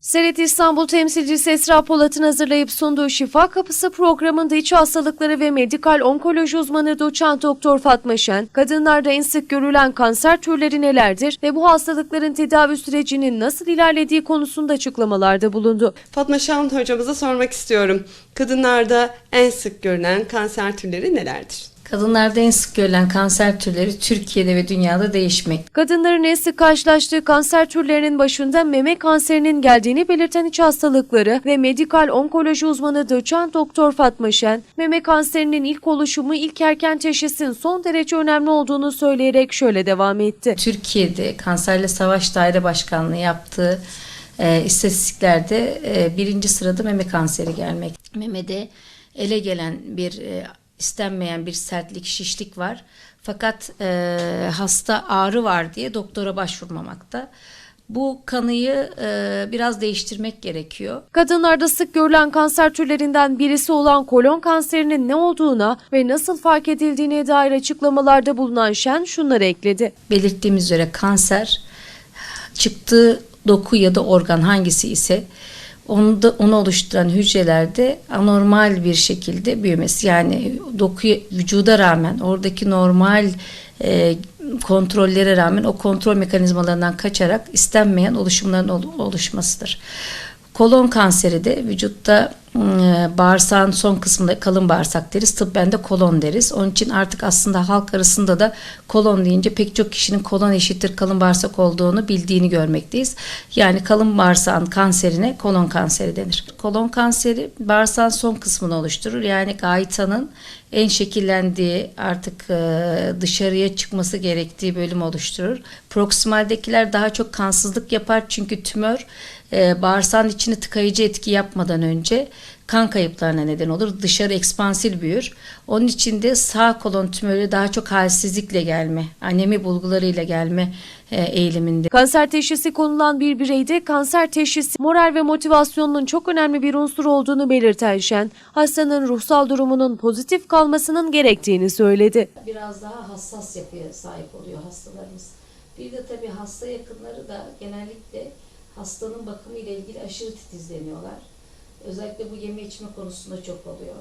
Seret İstanbul temsilcisi Esra Polat'ın hazırlayıp sunduğu Şifa Kapısı programında iç hastalıkları ve medikal onkoloji uzmanı doçent doktor Fatma Şen, kadınlarda en sık görülen kanser türleri nelerdir ve bu hastalıkların tedavi sürecinin nasıl ilerlediği konusunda açıklamalarda bulundu. Fatma Şahan hocamıza sormak istiyorum. Kadınlarda en sık görülen kanser türleri nelerdir? Kadınlarda en sık görülen kanser türleri Türkiye'de ve dünyada değişmek. Kadınların en sık karşılaştığı kanser türlerinin başında meme kanserinin geldiğini belirten iç hastalıkları ve medikal onkoloji uzmanı doçent doktor Fatma Şen, meme kanserinin ilk oluşumu ilk erken teşhisin son derece önemli olduğunu söyleyerek şöyle devam etti. Türkiye'de Kanserle Savaş Daire Başkanlığı yaptığı e, istatistiklerde e, birinci sırada meme kanseri gelmek. Memede ele gelen bir e, istenmeyen bir sertlik, şişlik var. Fakat e, hasta ağrı var diye doktora başvurmamakta. Bu kanıyı e, biraz değiştirmek gerekiyor. Kadınlarda sık görülen kanser türlerinden birisi olan kolon kanserinin ne olduğuna ve nasıl fark edildiğine dair açıklamalarda bulunan Şen şunları ekledi. belirttiğimiz üzere kanser çıktığı doku ya da organ hangisi ise onu da, onu oluşturan hücrelerde anormal bir şekilde büyümesi yani dokuya vücuda rağmen oradaki normal e, kontrollere rağmen o kontrol mekanizmalarından kaçarak istenmeyen oluşumların ol- oluşmasıdır. Kolon kanseri de vücutta bağırsağın son kısmında kalın bağırsak deriz. Tıbben de kolon deriz. Onun için artık aslında halk arasında da kolon deyince pek çok kişinin kolon eşittir kalın bağırsak olduğunu bildiğini görmekteyiz. Yani kalın bağırsağın kanserine kolon kanseri denir. Kolon kanseri bağırsağın son kısmını oluşturur. Yani gaytanın en şekillendiği artık e, dışarıya çıkması gerektiği bölüm oluşturur. Proksimaldekiler daha çok kansızlık yapar çünkü tümör e, bağırsağın içine tıkayıcı etki yapmadan önce kan kayıplarına neden olur. Dışarı ekspansil büyür. Onun için de sağ kolon tümörü daha çok halsizlikle gelme, anemi bulgularıyla gelme e, eğiliminde. Kanser teşhisi konulan bir bireyde kanser teşhisi moral ve motivasyonun çok önemli bir unsur olduğunu belirten Şen, hastanın ruhsal durumunun pozitif kalmasının gerektiğini söyledi. biraz daha hassas yapıya sahip oluyor hastalarımız. Bir de tabii hasta yakınları da genellikle hastanın bakımı ile ilgili aşırı titizleniyorlar. Özellikle bu yeme içme konusunda çok oluyor.